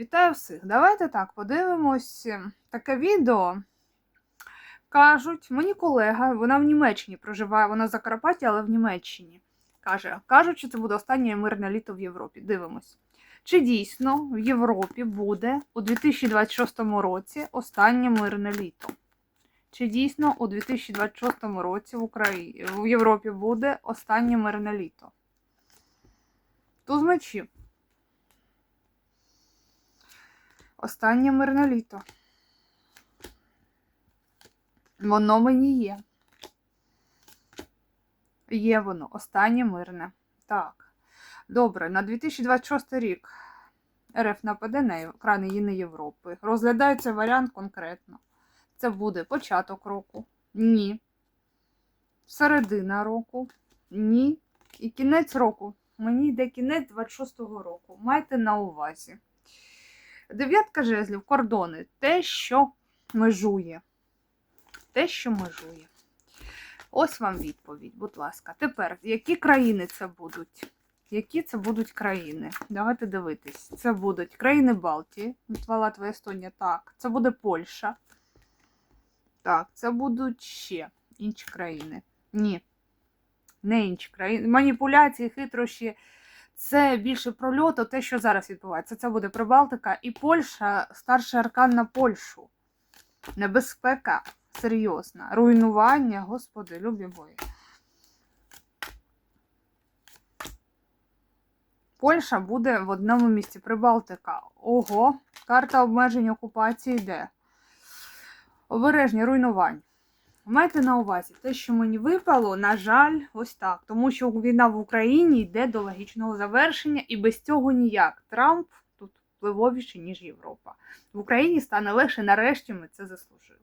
Вітаю всіх! Давайте так подивимось е, таке відео. Кажуть, мені колега, вона в Німеччині проживає, вона з Закарпаття, але в Німеччині. Каже, кажуть, що це буде останнє мирне літо в Європі. Дивимось. Чи дійсно в Європі буде у 2026 році останнє мирне літо? Чи дійсно у 2026 році в Україні в Європі буде останнє мирне літо? Туз мечів. Останнє мирне літо. Воно мені є. Є воно. Останнє мирне. Так. Добре, на 2026 рік РФ нападе на країни Європи. Розглядається варіант конкретно. Це буде початок року. Ні. Середина року. Ні. І кінець року. Мені йде кінець 26-го року. Майте на увазі. Дев'ятка жезлів, кордони. Те, що межує. Те, що межує. Ось вам відповідь, будь ласка. Тепер, які країни це будуть? Які це будуть країни? Давайте дивитись. Це будуть країни Балтії, Литва, Латвія, Естонія. Так, це буде Польща. Так, це будуть ще інші країни. Ні. Не інші країни. Маніпуляції, хитрощі. Це більше про льоту, те, що зараз відбувається. Це буде Прибалтика і Польща, старший аркан на Польщу. Небезпека серйозна. Руйнування, господи, любі бої. Польща буде в одному місці. Прибалтика. Ого, карта обмежень окупації йде. Обережні руйнувань. Майте на увазі, те, що мені випало, на жаль, ось так. Тому що війна в Україні йде до логічного завершення, і без цього ніяк. Трамп тут впливовіший, ніж Європа. В Україні стане легше, нарешті ми це заслужили.